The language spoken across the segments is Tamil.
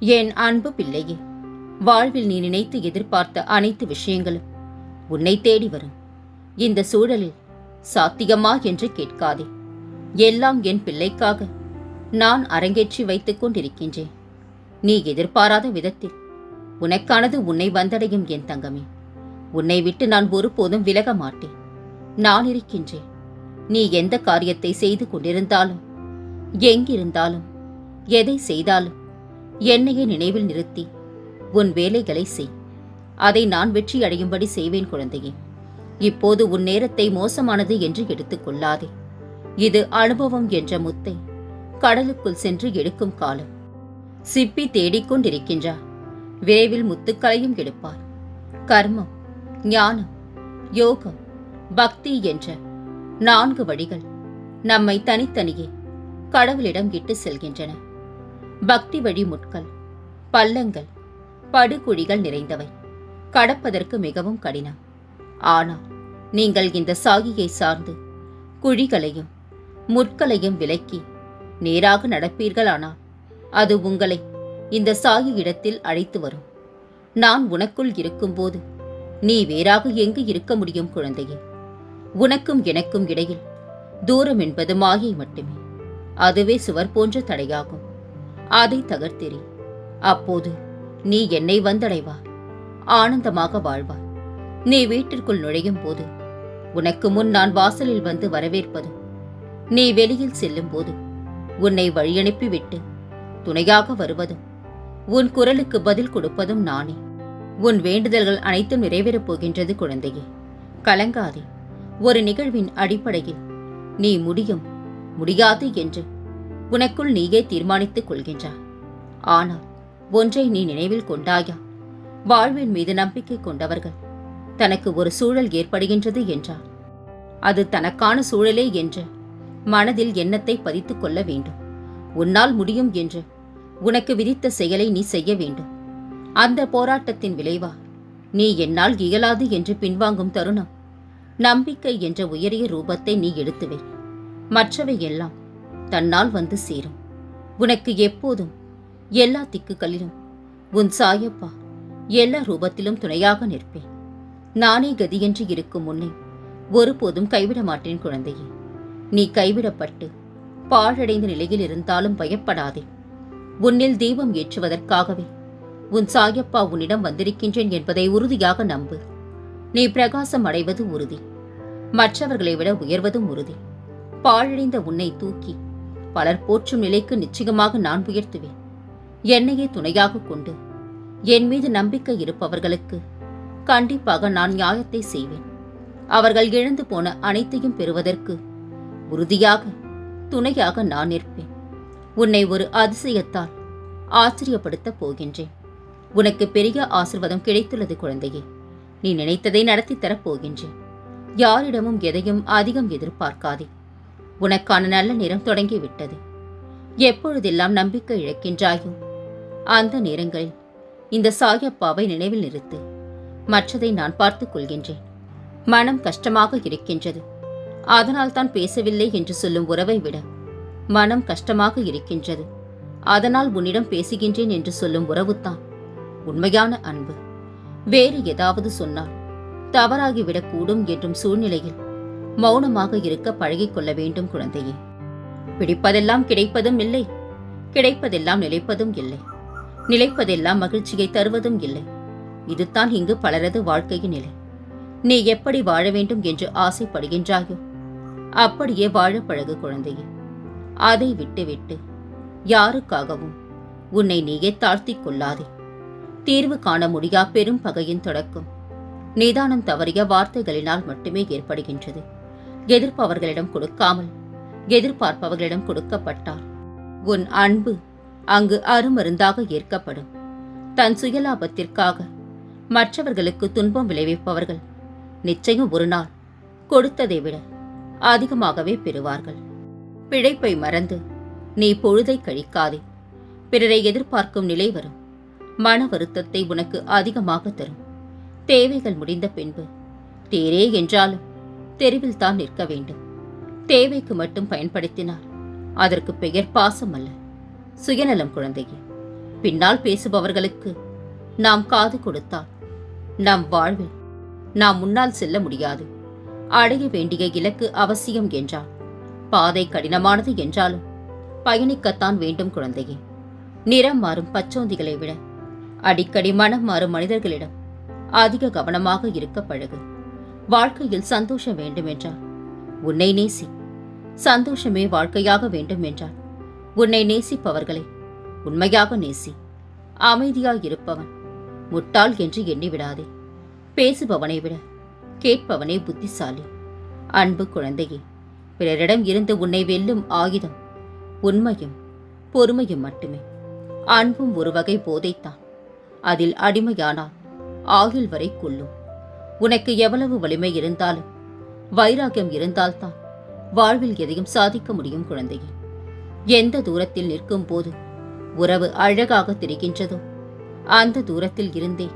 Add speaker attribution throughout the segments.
Speaker 1: என் அன்பு பிள்ளையே? வாழ்வில் நீ நினைத்து எதிர்பார்த்த அனைத்து விஷயங்களும் உன்னை தேடி வரும். இந்த சூழலில் சாத்தியமா என்று கேட்காதே. எல்லாம் என் பிள்ளைக்காக நான் அரங்கேற்றி வைத்துக் கொண்டிருக்கின்றேன். நீ எதிர்பாராத விதத்தில் உனக்கானது உன்னை வந்தடையும் என் தங்கமே. உன்னை விட்டு நான் ஒருபோதும் விலக மாட்டேன். நான் இருக்கின்றேன். நீ எந்த காரியத்தை செய்து கொண்டிருந்தாலும் எங்கிருந்தாலும் எதை செய்தாலும் என்னையே நினைவில் நிறுத்தி உன் வேலைகளை செய். அதை நான் வெற்றி அடையும்படி செய்வேன் குழந்தையே. இப்போது உன் நேரத்தை மோசமானது என்று எடுத்துக்கொள்ளாதே இது அனுபவம் என்ற முத்தை கடலுக்குள் சென்று எடுக்கும் காலம். சிப்பி தேடிக்கொண்டிருக்கின்றார் விரைவில் முத்துக்களையும் எடுப்பார். கர்மம் ஞானம் யோகம் பக்தி என்ற நான்கு வழிகள் நம்மை தனித்தனியே கடவுளிடம் இட்டு செல்கின்றன. பக்தி வழி முட்கள் பள்ளங்கள் படுகுழிகள் நிறைந்தவை. கடப்பதற்கு மிகவும் கடினம். ஆனால் நீங்கள் இந்த சாகியை சார்ந்து குழிகளையும் முட்களையும் விலக்கி நேராக நடப்பீர்களானால் அது உங்களை இந்த சாகி இடத்தில் அழைத்து வரும். நான் உனக்குள் இருக்கும்போது நீ வேறாக எங்கு இருக்க முடியும் குழந்தையே? உனக்கும் எனக்கும் இடையில் தூரம் என்பது மாயை மட்டுமே. அதுவே சுவர் போன்ற தடையாகும். அதை தகர்த்தெறி அப்போது நீ என்னை வந்தடைவா? ஆனந்தமாக வாழ்வாய் நீ வீட்டிற்குள் நுழையும் போது உனக்கு முன் நான் வாசலில் வந்து வரவேற்பது. நீ வெளியில் செல்லும் போது உன்னை வழியனுப்பிவிட்டு துணையாக வருவதும் உன் குரலுக்கு பதில் கொடுப்பதும் நானே. உன் வேண்டுதல்கள் அனைத்தும் நிறைவேறப் போகின்றது குழந்தையே. கலங்காதே. ஒரு நிகழ்வின் அடிப்படையில் நீ முடியும் முடியாது என்று உனக்குள் நீயே தீர்மானித்துக் கொள்கின்றாய் ஆனால் ஒன்றை நீ நினைவில் கொண்டாயா? வாழ்வின் மீது நம்பிக்கை கொண்டவர்கள் தனக்கு ஒரு சூழல் ஏற்படுகின்றது என்றார் அது தனக்கான சூழலே என்று மனதில் எண்ணத்தை பதித்துக் கொள்ள வேண்டும். உன்னால் முடியும் என்று உனக்கு விதித்த செயலை நீ செய்ய வேண்டும். அந்த போராட்டத்தின் விளைவா? நீ என்னால் இயலாது என்று பின்வாங்கும் தருணம். நம்பிக்கை என்ற உயரிய ரூபத்தை நீ எடுத்துவே. மற்றவை எல்லாம் தன்னால் வந்து சேரும். உனக்கு எப்போதும் எல்லா திக்குகளிலும் உன் சாயப்பா எல்லா ரூபத்திலும் துணையாக நிற்பேன். நானே கதியென்று இருக்கும் உன்னை ஒருபோதும் கைவிட மாட்டேன் குழந்தையே. நீ கைவிடப்பட்டு பாழடைந்த நிலையில் இருந்தாலும் பயப்படாதே. உன்னில் தீபம் ஏற்றுவதற்காகவே உன் சாயப்பா உன்னிடம் வந்திருக்கின்றேன் என்பதை உறுதியாக நம்பு. நீ பிரகாசம் அடைவது உறுதி. மற்றவர்களை விட உயர்வதும் உறுதி. பாழடைந்த உன்னை தூக்கி பலர் போற்றும் நிலைக்கு நிச்சயமாக நான் உயர்த்துவேன். என்னையே துணையாக கொண்டு என் மீது நம்பிக்கை இருப்பவர்களுக்கு கண்டிப்பாக நான் நியாயத்தை செய்வேன். அவர்கள் இழந்து போன அனைத்தையும் பெறுவதற்கு உறுதியாக துணையாக நான் நிற்பேன். உன்னை ஒரு அதிசயத்தால் ஆச்சரியப்படுத்தப் போகின்றேன். உனக்கு பெரிய ஆசிர்வாதம் கிடைத்துள்ளது குழந்தையே. நீ நினைத்ததை நடத்தி தரப் போகின்றேன். யாரிடமும் எதையும் அதிகம் எதிர்பார்க்காதே. உனக்கான நல்ல நேரம் தொடங்கிவிட்டது. எப்பொழுதெல்லாம் நம்பிக்கை இழக்கின்றாயோ அந்த நேரங்களில் இந்த சாயப்பாவை நினைவில் நிறுத்து. மற்றதை நான் பார்த்துக் கொள்கின்றேன். மனம் கஷ்டமாக இருக்கின்றது. அதனால் தான் பேசவில்லை என்று சொல்லும் உறவை விட மனம் கஷ்டமாக இருக்கின்றது. அதனால் உன்னிடம் பேசுகின்றேன் என்று சொல்லும் உறவுத்தான் உண்மையான அன்பு. வேறு ஏதாவது சொன்னால் தவறாகிவிடக்கூடும் என்றும் சூழ்நிலையில் மௌனமாக இருக்க பழகிக் கொள்ள வேண்டும் குழந்தையே. பிடிப்பதெல்லாம் கிடைப்பதும் இல்லை. கிடைப்பதெல்லாம் நிலைப்பதும் இல்லை. நிலைப்பதெல்லாம் மகிழ்ச்சியை தருவதும் இல்லை. இதுதான் இங்கு பலரது வாழ்க்கையின் நிலை. நீ எப்படி வாழ வேண்டும் என்று ஆசைப்படுகின்றாயோ அப்படியே வாழ பழகு குழந்தையே. அதை விட்டுவிட்டு யாருக்காகவும் உன்னை நீயே தாழ்த்திக் கொள்ளாதே. தீர்வு காண முடியா பெரும் பகையின் தொடக்கம். நிதானம் தவறிய வார்த்தைகளினால் மட்டுமே ஏற்படுகின்றது. எதிர்ப்பவர்களிடம் கொடுக்காமல் எதிர்பார்ப்பவர்களிடம் கொடுக்கப்பட்டால் உன் அன்பு அங்கு அருமருந்தாக ஏற்கப்படும். தன் சுயலாபத்திற்காக மற்றவர்களுக்கு துன்பம் விளைவிப்பவர்கள் நிச்சயம் ஒரு நாள் கொடுத்ததை விட அதிகமாகவே பெறுவார்கள். பிழைப்பை மறந்து நீ பொழுதை கழிக்காதே. பிறரை எதிர்பார்க்கும் நிலை வரும். மன வருத்தத்தை உனக்கு அதிகமாக தரும். தேவைகள் முடிந்த பின்பு தேரே என்றாலும் தெருவில் தான் நிற்க வேண்டும். தேவைக்கு மட்டும் பயன்படுத்தினால் அதற்கு பெயர் பாசம் அல்ல. சுயநலம் குழந்தையே பின்னால் பேசுபவர்களுக்கு நாம் காது கொடுத்தால் நம் வாழ்வில் நாம் முன்னால் செல்ல முடியாது. அடைய வேண்டிய இலக்கு அவசியம் என்றால் பாதை கடினமானது என்றாலும் பயணிக்கத்தான் வேண்டும் குழந்தையே. நிறம் மாறும் பச்சோந்திகளை விட அடிக்கடி மனம் மாறும் மனிதர்களிடம் அதிக கவனமாக இருக்க பழகு. வாழ்க்கையில் சந்தோஷம் வேண்டுமென்றால் உன்னை நேசி. சந்தோஷமே வாழ்க்கையாக வேண்டுமென்றால் உன்னை நேசிப்பவர்களை உண்மையாக நேசி. அமைதியாய் இருப்பவன் முட்டாள் என்று எண்ணிவிடாதே. பேசுபவனை விட கேட்பவனே புத்திசாலி. அன்பு குழந்தையே பிறரிடம் இருந்து உன்னை வெல்லும் ஆயுதம் உண்மையும் பொறுமையும் மட்டுமே. அன்பும் ஒரு வகை போதைத்தான். அதில் அடிமையானால் ஆகில் வரை கொள்ளும். உனக்கு எவ்வளவு வலிமை இருந்தாலும் வைராகியம் இருந்தால்தான் வாழ்வில் எதையும் சாதிக்க முடியும் குழந்தையே. எந்த தூரத்தில் நிற்கும் போது உறவு அழகாக தெரிகின்றதோ அந்த தூரத்தில் இருந்தே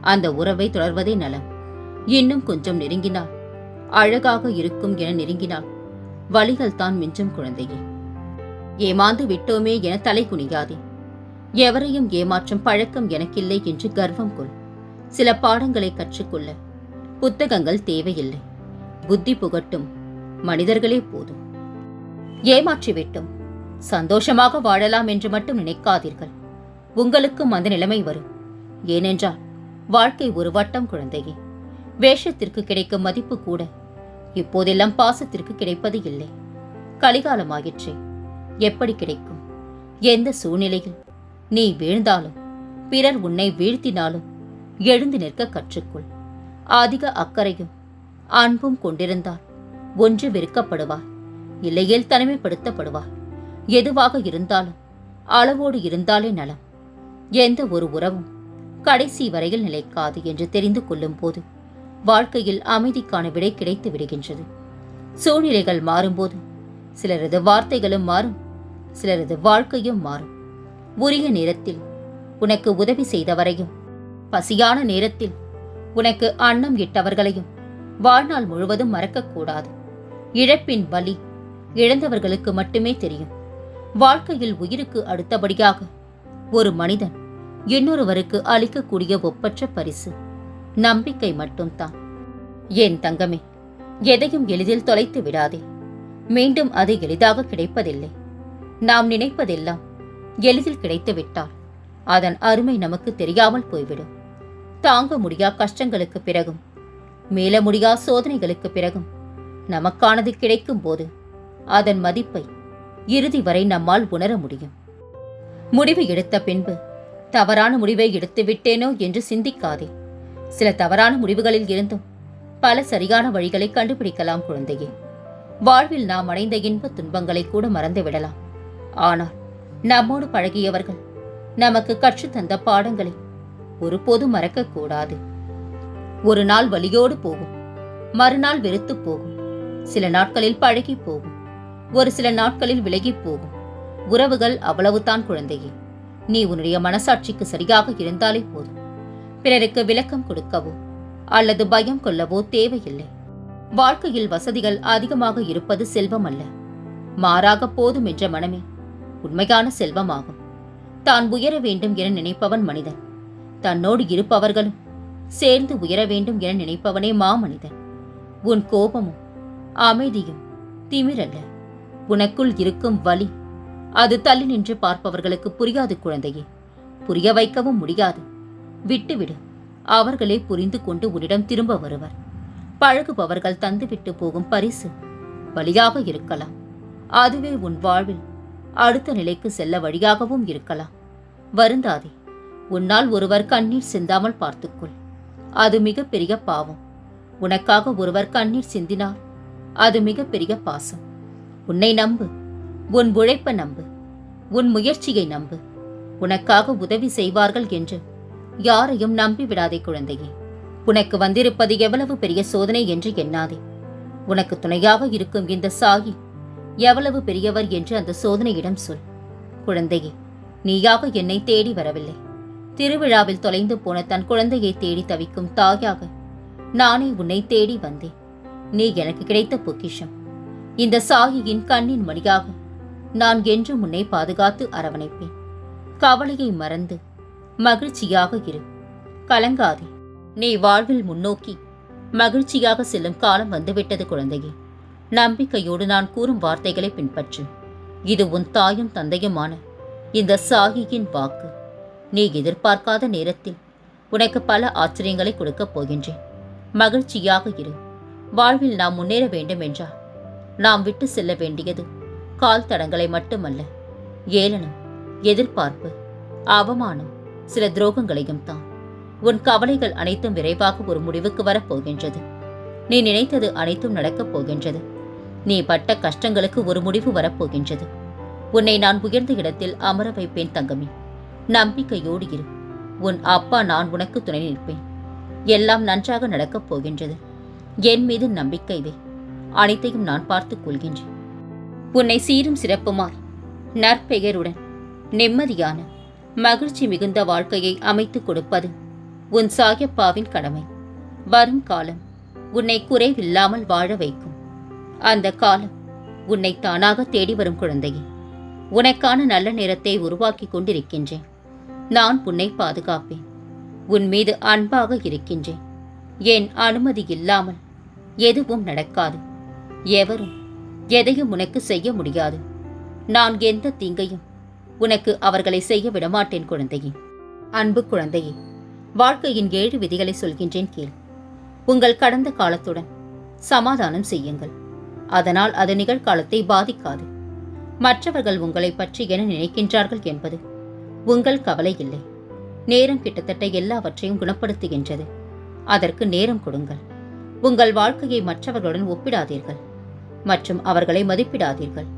Speaker 1: அந்த உறவை தொடர்வதே நலம். இன்னும் கொஞ்சம் நெருங்கினால் அழகாக இருக்கும் என நெருங்கினால் வழிகள் தான் மிஞ்சும் குழந்தையே. ஏமாந்து விட்டோமே என தலை குனியாதே. எவரையும் ஏமாற்றும் பழக்கம் எனக்கில்லை என்று கர்வம் கொள். சில பாடங்களை கற்றுக்கொள்ள புத்தகங்கள் தேவையில்லை. புத்தி புகட்டும். மனிதர்களே போதும். ஏமாற்றிவிட்டும் சந்தோஷமாக வாழலாம் என்று மட்டும் நினைக்காதீர்கள். உங்களுக்கும் அந்த நிலைமை வரும். ஏனென்றால் வாழ்க்கை ஒரு வட்டம் குழந்தையே. வேஷத்திற்கு கிடைக்கும் மதிப்பு கூட இப்போதெல்லாம் பாசத்திற்கு கிடைப்பது இல்லை. கலிகாலமாயிற்றே. எப்படி கிடைக்கும்? எந்த சூழ்நிலையில்? நீ வீழ்ந்தாலும் பிறர் உன்னை வீழ்த்தினாலும் எழுந்து நிற்க கற்றுக்கொள். அதிக அக்கறையும் அன்பும் கொண்டிருந்தால் ஒன்று வெறுக்கப்படுவார் இல்லையேல் தனிமைப்படுத்தப்படுவார். எதுவாக இருந்தாலும் அளவோடு இருந்தாலே நலம். எந்த ஒரு உறவும் கடைசி வரையில் நிலைக்காது என்று தெரிந்து கொள்ளும் போது வாழ்க்கையில் அமைதிக்கான விடை கிடைத்து விடுகின்றது. சூழ்நிலைகள் மாறும்போது சிலரது வார்த்தைகளும் மாறும் சிலரது வாழ்க்கையும் மாறும். உரிய நேரத்தில் உனக்கு உதவி செய்தவரையும் பசியான நேரத்தில் உனக்கு அன்னம் இட்டவர்களையும் வாழ்நாள் முழுவதும் மறக்கக்கூடாது. இழப்பின் வலி இழந்தவர்களுக்கு மட்டுமே தெரியும். வாழ்க்கையில் உயிருக்கு அடுத்தபடியாக ஒரு மனிதன் இன்னொருவருக்கு அளிக்கக்கூடிய ஒப்பற்ற பரிசு நம்பிக்கை மட்டும்தான். ஏன் தங்கமே எதையும் எளிதில் தொலைத்து விடாதே. மீண்டும் அது எளிதாக கிடைப்பதில்லை. நாம் நினைப்பதெல்லாம் எளிதில் கிடைத்துவிட்டால் அதன் அருமை நமக்கு தெரியாமல் போய்விடும். தாங்க முடியா கஷ்டங்களுக்கு பிறகும். மீள முடியா சோதனைகளுக்கு பிறகும். நமக்கானது கிடைக்கும் போது அதன் மதிப்பை இறுதி வரை நம்மால் உணர முடியும். முடிவு எடுத்த பின்பு தவறான முடிவை எடுத்து விட்டேனோ என்று சிந்திக்காதே. சில தவறான முடிவுகளில் இருந்தும் பல சரியான வழிகளை கண்டுபிடிக்கலாம் குழந்தையே. வாழ்வில் நாம் அடைந்த இன்ப துன்பங்களை கூட மறந்து விடலாம். ஆனால் நம்மோடு பழகியவர்கள் நமக்கு கற்றுத்தந்த பாடங்களை ஒருபோதும் மறக்கக்கூடாது. ஒரு நாள் வலியோடு போகும். மறுநாள் வெறுத்து போகும். சில நாட்களில் பழகி போகும். ஒரு சில நாட்களில் விலகி போகும். உறவுகள் அவ்வளவுதான் குழந்தையே. நீ உன்னுடைய மனசாட்சிக்கு சரியாக இருந்தாலே போதும். பிறருக்கு விளக்கம் கொடுக்கவோ அல்லது பயம் கொள்ளவோ தேவையில்லை. வாழ்க்கையில் வசதிகள் அதிகமாக இருப்பது செல்வம் அல்ல. மாறாக போதும் என்ற மனமே உண்மையான செல்வமாகும். தான் உயர வேண்டும் என நினைப்பவன் மனிதன். தன்னோடு இருப்பவர்களும் சேர்ந்து உயர வேண்டும் என நினைப்பவனே மாமனிதன். உன் கோபமும் அமைதியும் திமிரல்ல. உனக்குள் இருக்கும் வலி அது தள்ளி நின்று பார்ப்பவர்களுக்கு புரியாது குழந்தையே. புரிய வைக்கவும் முடியாது. விட்டுவிடு. அவர்களே புரிந்து கொண்டு உன்னிடம் திரும்ப வருவர். பழகுபவர்கள் தந்துவிட்டு போகும் பரிசு வழியாக இருக்கலாம். அதுவே உன் வாழ்வில் அடுத்த நிலைக்கு செல்ல வழியாகவும் இருக்கலாம். வருந்தாதே. உன்னால் ஒருவர் கண்ணீர் சிந்தாமல் பார்த்துக்கொள். அது மிகப்பெரிய பாவம். உனக்காக ஒருவர் கண்ணீர் சிந்தினார். அது மிகப்பெரிய பாசம். உன்னை நம்பு. உன் உழைப்ப நம்பு. உன் முயற்சியை நம்பு. உனக்காக உதவி செய்வார்கள் என்று யாரையும் நம்பி விடாதே குழந்தையே. உனக்கு வந்திருப்பது எவ்வளவு பெரிய சோதனை என்று எண்ணாதே. உனக்கு துணையாக இருக்கும் இந்த சாயி எவ்வளவு பெரியவர் என்று அந்த சோதனையிடம் சொல். குழந்தையே நீயாக என்னை தேடி வரவில்லை. திருவிழாவில் தொலைந்து போன தன் குழந்தையை தேடி தவிக்கும் தாயாக நானே உன்னை தேடி வந்தேன். நீ எனக்கு கிடைத்த பொக்கிஷம். இந்த சாகியின் கண்ணின் மணியாக நான் என்றும் உன்னை பாதுகாத்து அரவணைப்பேன். கவலையை மறந்து மகிழ்ச்சியாக இரு. கலங்காதே. நீ வாழ்வில் முன்னோக்கி மகிழ்ச்சியாக செல்லும் காலம் வந்துவிட்டது குழந்தையே. நம்பிக்கையோடு நான் கூறும் வார்த்தைகளை பின்பற்று. இது உன் தாயும் தந்தையுமான இந்த சாகியின் வாக்கு. நீ எதிர்பார்க்காத நேரத்தில் உனக்கு பல ஆச்சரியங்களை கொடுக்கப் போகின்றேன். மகிழ்ச்சியாக இரு. வாழ்வில் நாம் முன்னேற வேண்டும் என்றால் நாம் விட்டு செல்ல வேண்டியது கால் தடங்களை மட்டுமல்ல. ஏளனம் எதிர்பார்ப்பு அவமானம் சில துரோகங்களையும் தான். உன் கவலைகள் அனைத்தும் விரைவாக ஒரு முடிவுக்கு வரப்போகின்றது நீ நினைத்தது அனைத்தும் நடக்கப் போகின்றது. நீ பட்ட கஷ்டங்களுக்கு ஒரு முடிவு வரப்போகின்றது உன்னை நான் உயர்ந்த இடத்தில் அமர வைப்பேன் தங்கமே. நம்பிக்கையோடு இரு. உன் அப்பா நான் உனக்கு துணை நிற்பேன். எல்லாம் நன்றாக நடக்கப் போகின்றது. என் மீது நம்பிக்கை வை. அனைத்தையும் நான் பார்த்துக் கொள்கின்றேன். உன்னை சீரும் சிறப்புமாய் நற்பெயருடன் நிம்மதியான மகிழ்ச்சி மிகுந்த வாழ்க்கையை அமைத்துக் கொடுப்பது உன் சாயப்பாவின் கடமை. வரும் காலம் உன்னை குறைவில்லாமல் வாழ வைக்கும். அந்த காலம் உன்னை தானாக தேடி வரும் குழந்தையே. உனக்கான நல்ல நேரத்தை உருவாக்கி கொண்டிருக்கின்றேன். நான் உன்னை பாதுகாப்பேன். உன் மீது அன்பாக இருக்கின்றேன். என் அனுமதி இல்லாமல் எதுவும் நடக்காது. எவரும் எதையும் உனக்கு செய்ய முடியாது. நான் எந்த தீங்கையும் உனக்கு அவர்களை செய்ய விடமாட்டேன் குழந்தையே. அன்பு குழந்தையே வாழ்க்கையின் ஏழு விதிகளை சொல்கின்றேன் கேள். உங்கள் கடந்த காலத்துடன் சமாதானம் செய்யுங்கள். அதனால் அது நிகழ்காலத்தை பாதிக்காது. மற்றவர்கள் உங்களை பற்றி என நினைக்கின்றார்கள் என்பது உங்கள் கவலை இல்லை. நேரம் கிட்டத்தட்ட எல்லாவற்றையும் குணப்படுத்துகின்றது. அதற்கு நேரம் கொடுங்கள். உங்கள் வாழ்க்கையை மற்றவர்களுடன் ஒப்பிடாதீர்கள். மற்றும் அவர்களை மதிப்பிடாதீர்கள்.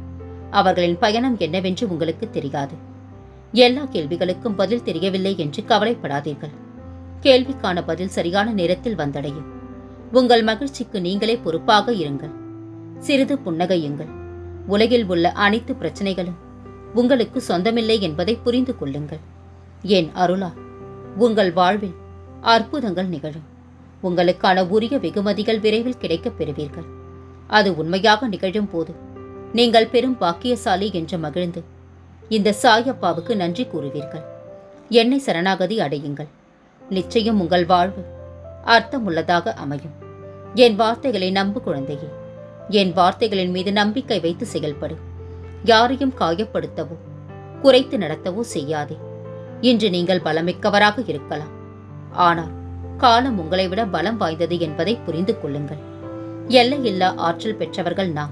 Speaker 1: அவர்களின் பயணம் என்னவென்று உங்களுக்கு தெரியாது. எல்லா கேள்விகளுக்கும் பதில் தெரியவில்லை என்று கவலைப்படாதீர்கள். கேள்விக்கான பதில் சரியான நேரத்தில் வந்தடையும். உங்கள் மகிழ்ச்சிக்கு நீங்களே பொறுப்பாக இருங்கள். சிறிது புன்னகையுங்கள். உலகில் உள்ள அனைத்து பிரச்சனைகளும் உங்களுக்கு சொந்தமில்லை என்பதை புரிந்து கொள்ளுங்கள். என் அருளா? உங்கள் வாழ்வில் அற்புதங்கள் நிகழும். உங்களுக்கான உரிய வெகுமதிகள் விரைவில் கிடைக்கப் பெறுவீர்கள். அது உண்மையாக நிகழும் போது நீங்கள் பெரும் பாக்கியசாலி என்று மகிழ்ந்து இந்த சாயப்பாவுக்கு நன்றி கூறுவீர்கள். என்னை சரணாகதி அடையுங்கள். நிச்சயம் உங்கள் வாழ்வு அர்த்தமுள்ளதாக அமையும். என் வார்த்தைகளை நம்பு குழந்தையே. என் வார்த்தைகளின் மீது நம்பிக்கை வைத்து செயல்படும் யாரையும் காயப்படுத்தவோ குறைத்து நடத்தவோ செய்யாதே. இன்று நீங்கள் பலமிக்கவராக இருக்கலாம். ஆனால் காலம் உங்களை விட பலம் வாய்ந்தது என்பதை புரிந்து கொள்ளுங்கள். எல்லையில்லா ஆற்றல் பெற்றவர்கள் நாம்.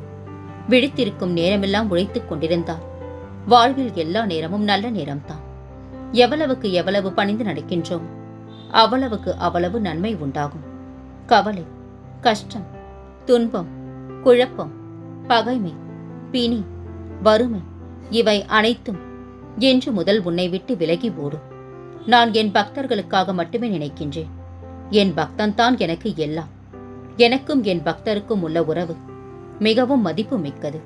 Speaker 1: விழித்திருக்கும் நேரமெல்லாம் உழைத்துக் கொண்டிருந்தால் வாழ்வில் எல்லா நேரமும் நல்ல நேரம்தான். எவ்வளவுக்கு எவ்வளவு பணிந்து நடக்கின்றோம் அவ்வளவுக்கு அவ்வளவு நன்மை உண்டாகும். கவலை கஷ்டம் துன்பம் குழப்பம் பகைமை பிணி வறுமை இவை அனைத்தும் என்று முதல் உன்னை விட்டு விலகி ஓடும். நான் என் பக்தர்களுக்காக மட்டுமே நினைக்கின்றேன். என் பக்தன்தான் எனக்கு எல்லாம். எனக்கும் என் பக்தருக்கும் உள்ள உறவு மிகவும் மதிப்பு மிக்கது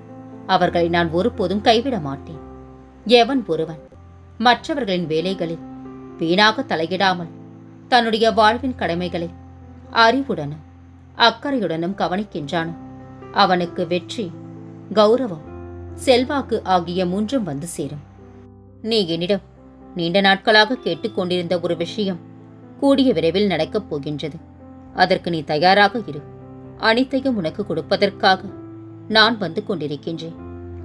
Speaker 1: அவர்களை நான் ஒருபோதும் கைவிட மாட்டேன். எவன் ஒருவன்? மற்றவர்களின் வேலைகளில் வீணாக தலையிடாமல் தன்னுடைய வாழ்வின் கடமைகளை அறிவுடனும் அக்கறையுடனும் கவனிக்கின்றானோ? அவனுக்கு வெற்றி கௌரவம் செல்வாக்கு ஆகிய மூன்றும் வந்து சேரும். நீ என்னிடம் நீண்ட நாட்களாக கேட்டுக்கொண்டிருந்த ஒரு விஷயம் கூடிய விரைவில் நடக்கப் போகின்றது. அதற்கு நீ தயாராக இரு. அனைத்தையும் உனக்கு கொடுப்பதற்காக நான் வந்து கொண்டிருக்கின்றேன்.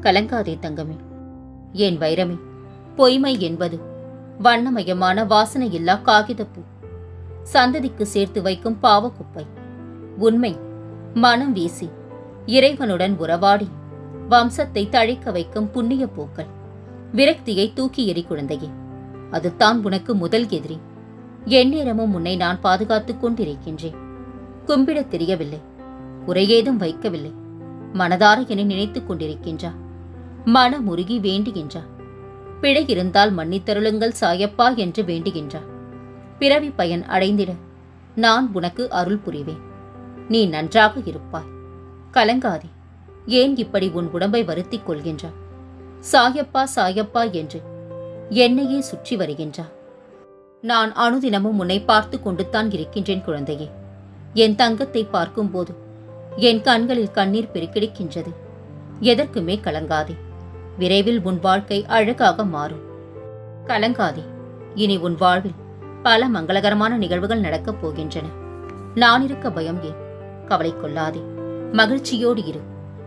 Speaker 1: கலங்காதே தங்கமே. என் வைரமே பொய்மை என்பது வண்ணமயமான வாசனையில்லா காகிதப்பூ சந்ததிக்கு சேர்த்து வைக்கும் பாவக்குப்பை உண்மை மனம் வீசி இறைவனுடன் உறவாடி வம்சத்தை தழைக்க வைக்கும் புண்ணிய பூக்கள். விரக்தியை தூக்கி எறி குழந்தையே அதுதான் உனக்கு முதல் எதிரி. எந்நேரமும் உன்னை நான் பாதுகாத்துக் கொண்டிருக்கின்றேன். கும்பிடத் தெரியவில்லை குறையேதும் வைக்கவில்லை. மனதார என நினைத்துக் கொண்டிருக்கின்றா? மனமுருகி வேண்டுகின்றா? பிழை இருந்தால் மன்னித்தருளுங்கள் சாயப்பா என்று வேண்டுகின்றா? பிறவி பயன் அடைந்திட நான் உனக்கு அருள் புரிவேன். நீ நன்றாக இருப்பாய். கலங்காதே. ஏன் இப்படி உன் உடம்பை வருத்திக் கொள்கின்றா சாயப்பா சாயப்பா என்று என்னையே சுற்றி வருகின்றா நான் அனுதினமும் உன்னை பார்த்து கொண்டுத்தான் இருக்கின்றேன் குழந்தையே. என் தங்கத்தை பார்க்கும்போது என் கண்களில் கண்ணீர் பெருக்கிடுக்கின்றது. எதற்குமே கலங்காதே. விரைவில் உன் வாழ்க்கை அழகாக மாறும். கலங்காதே. இனி உன் வாழ்வில் பல மங்களகரமான நிகழ்வுகள் நடக்கப் போகின்றன. நான் இருக்க பயம் ஏன்? கவலை கொள்ளாதே. மகிழ்ச்சியோடு இரு.